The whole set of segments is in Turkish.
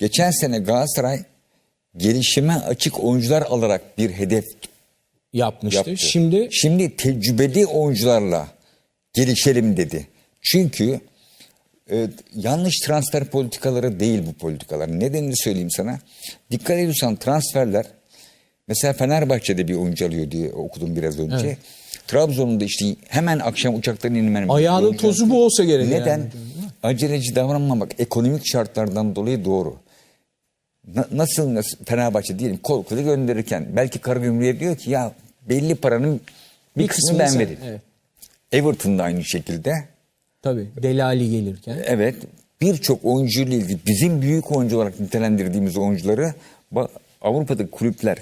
Geçen sene Galatasaray gelişime açık oyuncular alarak bir hedef yapmıştı. yaptı. Şimdi Şimdi tecrübeli oyuncularla gelişelim dedi. Çünkü e, yanlış transfer politikaları değil bu politikalar. Nedenini söyleyeyim sana. Dikkat ediyorsan transferler mesela Fenerbahçe'de bir oyuncu alıyor diye okudum biraz önce. Trabzon'da işte hemen akşam uçaktan inmen. Ayağının tozu bu olsa gerek Neden? yani. Aceleci davranmamak ekonomik şartlardan dolayı doğru. Na- nasıl, nasıl Fenerbahçe diyelim kola gönderirken belki Karagümrük'e diyor ki ya belli paranın bir, kısmını ben sen- vereyim. Evet. Everton da aynı şekilde. Tabii. Delali gelirken. Evet birçok oyuncuyla ilgili bizim büyük oyuncu olarak nitelendirdiğimiz oyuncuları ba- Avrupa'da kulüpler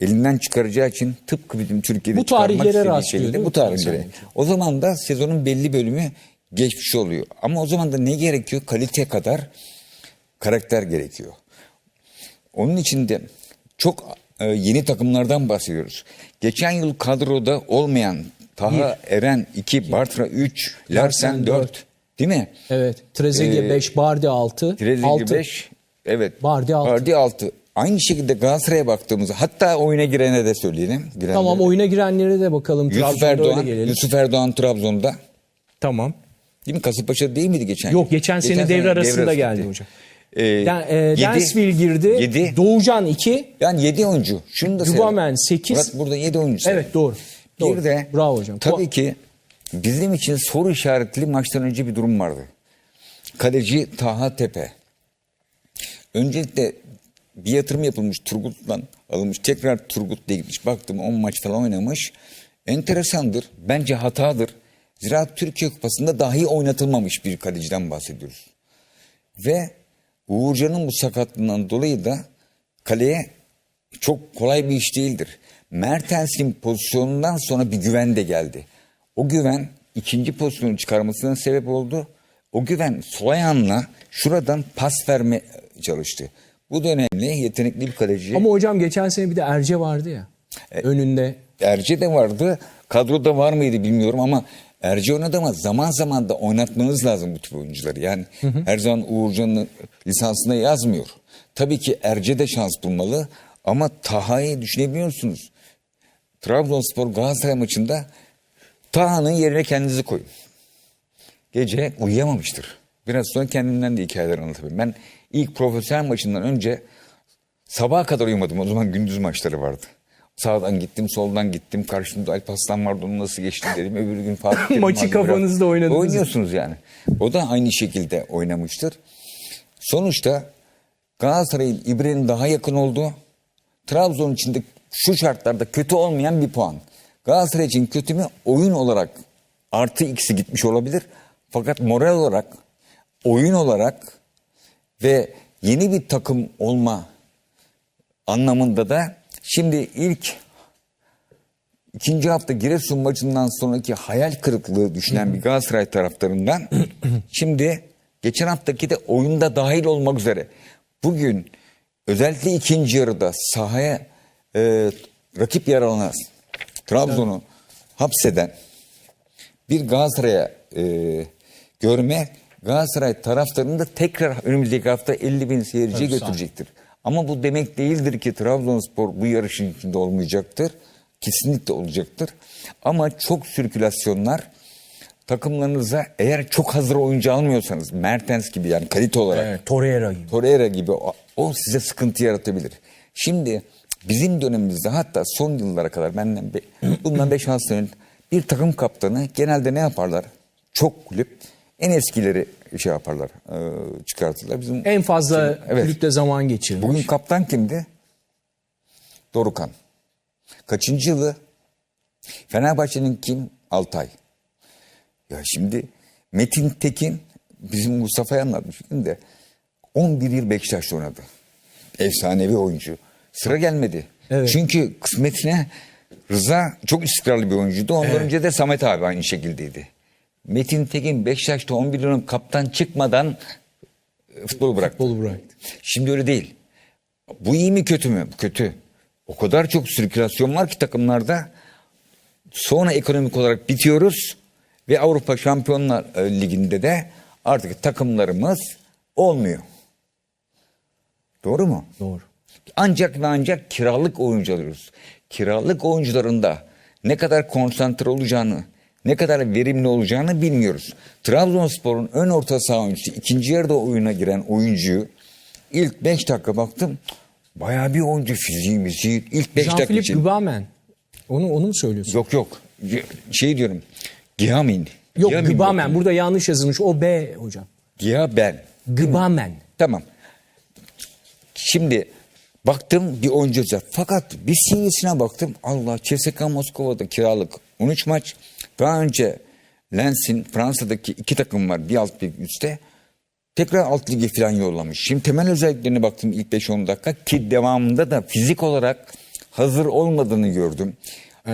elinden çıkaracağı için tıpkı bizim Türkiye'de Bu tarihlere rastlıyor, mi? Bu tarihlere. O zaman da sezonun belli bölümü geçmiş oluyor. Ama o zaman da ne gerekiyor? Kalite kadar karakter gerekiyor. Onun için de çok e, yeni takımlardan bahsediyoruz. Geçen yıl kadroda olmayan Taha Eren 2, Bartra 3, Larsen Larsen 4. dört. Değil mi? Evet. Trezeguet Ee, 5, Bardi 6. Trezeguet 6. 5. Evet. Bardi altı. Bardi 6. Aynı şekilde Galatasaray'a baktığımızda hatta oyuna girene de söyleyelim. Girenlere Tamam oyuna girenlere de bakalım. Yusuf Trabzon'da Erdoğan. Yusuf Erdoğan Trabzon'da. Tamam. Değil mi? Kasımpaşa değil miydi geçen Yok geçen sene devre arasında geldi gitti. hocam. Ee, Den, e, yedi- Densville girdi. Yedi. Doğucan 2. Yani 7 oyuncu. Şunu da Dubamen söyleyeyim. sekiz. Murat burada 7 oyuncu. Evet doğru. doğru. Bir de Bravo hocam. tabii ki bizim için soru işaretli maçtan önce bir durum vardı. Kaleci Taha Tepe. Öncelikle bir yatırım yapılmış Turgut'tan alınmış. Tekrar Turgut'la gitmiş. Baktım 10 maç falan oynamış. Enteresandır. Bence hatadır. Zira Türkiye Kupası'nda dahi oynatılmamış bir kaleciden bahsediyoruz. Ve Uğurcan'ın bu sakatlığından dolayı da kaleye çok kolay bir iş değildir. Mertens'in pozisyonundan sonra bir güven de geldi. O güven ikinci pozisyonu çıkarmasına sebep oldu. O güven sol ayağınla şuradan pas verme çalıştı. Bu da önemli. Yetenekli bir kaleci. Ama hocam geçen sene bir de Erce vardı ya. E, önünde. Erce de vardı. Kadroda var mıydı bilmiyorum ama Erce oynadı ama zaman zaman da oynatmanız lazım bu tip oyuncuları. Yani her zaman Uğurcan'ın lisansına yazmıyor. Tabii ki Erce de şans bulmalı ama Taha'yı düşünebiliyor musunuz? Trabzonspor Galatasaray maçında Taha'nın yerine kendinizi koyun. Gece uyuyamamıştır. Biraz sonra kendimden de hikayeler anlatabilirim. Ben ilk profesyonel maçından önce Sabaha kadar uyumadım. O zaman gündüz maçları vardı. Sağdan gittim, soldan gittim. Karşımda Alp Aslan vardı. Onu nasıl geçtim dedim. Öbür gün Fatih Terim Maçı kafanızda oynadınız. Oynuyorsunuz yani. O da aynı şekilde oynamıştır. Sonuçta Galatasaray'ın İbre'nin daha yakın olduğu Trabzon için de şu şartlarda kötü olmayan bir puan. Galatasaray için kötü mü? Oyun olarak artı ikisi gitmiş olabilir. Fakat moral olarak, oyun olarak ve yeni bir takım olma anlamında da şimdi ilk ikinci hafta Giresun maçından sonraki hayal kırıklığı düşünen bir Galatasaray taraftarından şimdi geçen haftaki de oyunda dahil olmak üzere bugün özellikle ikinci yarıda sahaya e, rakip yer alan Trabzon'u hapseden bir Galatasaray'a e, görme Galatasaray taraftarını da tekrar önümüzdeki hafta 50 bin seyirciye Tabii, sağ götürecektir. Ama bu demek değildir ki Trabzonspor bu yarışın içinde olmayacaktır. Kesinlikle olacaktır. Ama çok sirkülasyonlar takımlarınıza eğer çok hazır oyuncu almıyorsanız Mertens gibi yani kalite olarak Evet, Torreira gibi. Torreira gibi o, o size sıkıntı yaratabilir. Şimdi bizim dönemimizde hatta son yıllara kadar benden be, bundan 5-6 sene bir takım kaptanı genelde ne yaparlar? Çok kulüp en eskileri şey yaparlar, e, çıkartırlar. Bizim En fazla Şimdi, evet. kulüpte zaman geçirmiş. Bugün kaptan kimdi? Dorukan. Kaçıncı yılı? Fenerbahçe'nin kim? Altay. Ya şimdi Metin Tekin bizim Mustafa'ya anlatmış de 11 yıl Beşiktaş'ta oynadı. Efsanevi oyuncu. Sıra gelmedi. Evet. Çünkü kısmetine Rıza çok istikrarlı bir oyuncuydu. Ondan önce de Samet abi aynı şekildeydi. Metin Tekin Beşiktaş'ta 11 yılın kaptan çıkmadan e, futbolu bıraktı. Futbolu bıraktı. Şimdi öyle değil. Bu iyi mi kötü mü? Kötü. O kadar çok sirkülasyon var ki takımlarda. Sonra ekonomik olarak bitiyoruz ve Avrupa Şampiyonlar e, Ligi'nde de artık takımlarımız olmuyor. Doğru mu? Doğru. Ancak ve ancak kiralık oyuncu alıyoruz. Kiralık oyuncuların da ne kadar konsantre olacağını, ne kadar verimli olacağını bilmiyoruz. Trabzonspor'un ön orta saha oyuncusu, ikinci yarıda oyuna giren oyuncuyu ilk 5 dakika baktım. Bayağı bir oyuncu fiziği, müziği. ilk 5 dakika için. Gbamen. Onu, onu mu söylüyorsun? Yok yok. Şey diyorum. Gihamin. Yok Gihamin Gbamen. bakın. Burada yanlış yazılmış. O B hocam. Gihaben. Gbamen. Tamam. Şimdi baktım bir oyuncu. Fakat bir CV'sine baktım. Allah CSKA Moskova'da kiralık 13 maç. Daha önce Lens'in Fransa'daki iki takım var. Bir alt bir üstte. Tekrar alt lige falan yollamış. Şimdi temel özelliklerine baktım ilk 5-10 dakika ki devamında da fizik olarak hazır olmadığını gördüm.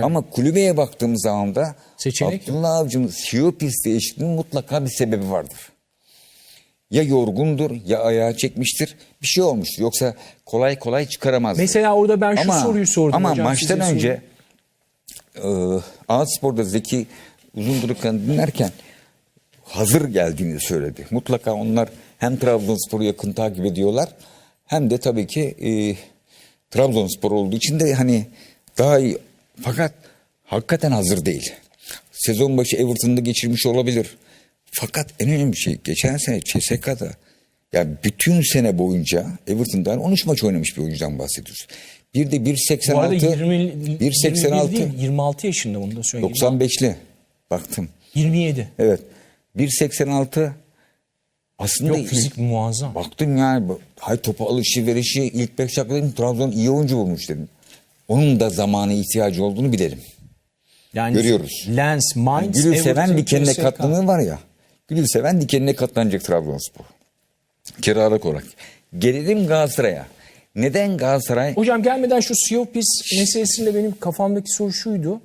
Ama kulübeye baktığım zaman da Seçenek. Abdullah Avcı'nın Siyopis değişikliğinin mutlaka bir sebebi vardır ya yorgundur ya ayağı çekmiştir. Bir şey olmuştur. Yoksa kolay kolay çıkaramaz. Mesela orada ben şu soruyu sordum Ama hocam, maçtan size önce e, Ağaçspor'da Zeki Uzunduruk'tan dinlerken hazır geldiğini söyledi. Mutlaka onlar hem Trabzonspor'u yakın takip ediyorlar hem de tabii ki e, Trabzonspor olduğu için de hani daha iyi. Fakat hakikaten hazır değil. Sezon başı Everton'da geçirmiş olabilir. Fakat en önemli şey geçen sene CSK'da ya bütün sene boyunca Everton'dan 13 maç oynamış bir oyuncudan bahsediyoruz. Bir de Bu arada 1.86 20, 21 1.86 değil, 26 yaşında onu da söyleyeyim. 95'li baktım. 27. Evet. 1.86 aslında Yok fizik muazzam. baktım yani hay topa alışı verişi ilk 5 dakika dedim Trabzon iyi oyuncu bulmuş dedim. Onun da zamana ihtiyacı olduğunu bilelim. Yani Görüyoruz. Lens, Mainz, Gülü seven dikenine katlanır var ya. Gülü seven dikenine katlanacak Trabzonspor. Kiralık olarak. Gelelim Galatasaray'a. Neden Galatasaray? Hocam gelmeden şu Siopis meselesinde benim kafamdaki soru şuydu.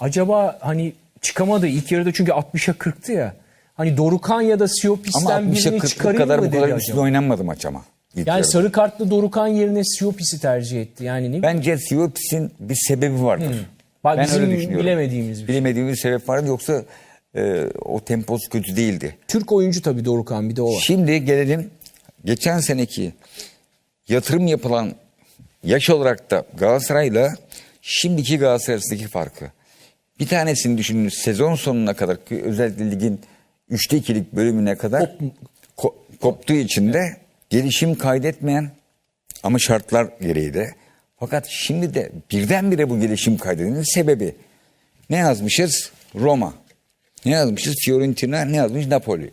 Acaba hani çıkamadı ilk yarıda çünkü 60'a 40'tı ya. Hani Dorukan ya da 60'a birini 40 çıkarayım kadar mı bu kadar dedi acaba. oynanmadı maç ama. ilk Yani yarıda. sarı kartlı Dorukan yerine Siopis'i tercih etti. Yani ne Bence Siopis'in bir sebebi vardır. Bak ben bizim öyle düşünüyorum. bilemediğimiz bir şey. Bir sebep vardı yoksa e, o temposu kötü değildi. Türk oyuncu tabii Dorukan bir de o var. Şimdi gelelim geçen seneki yatırım yapılan yaş olarak da Galatasaray'la şimdiki Galatasaray arasındaki farkı. Bir tanesini düşünün sezon sonuna kadar özellikle ligin 3'te 2'lik bölümüne kadar ko- koptuğu için de gelişim kaydetmeyen ama şartlar gereği de fakat şimdi de birdenbire bu gelişim kaydedenin sebebi ne yazmışız? Roma. Ne yazmışız? Fiorentina. Ne yazmış? Napoli.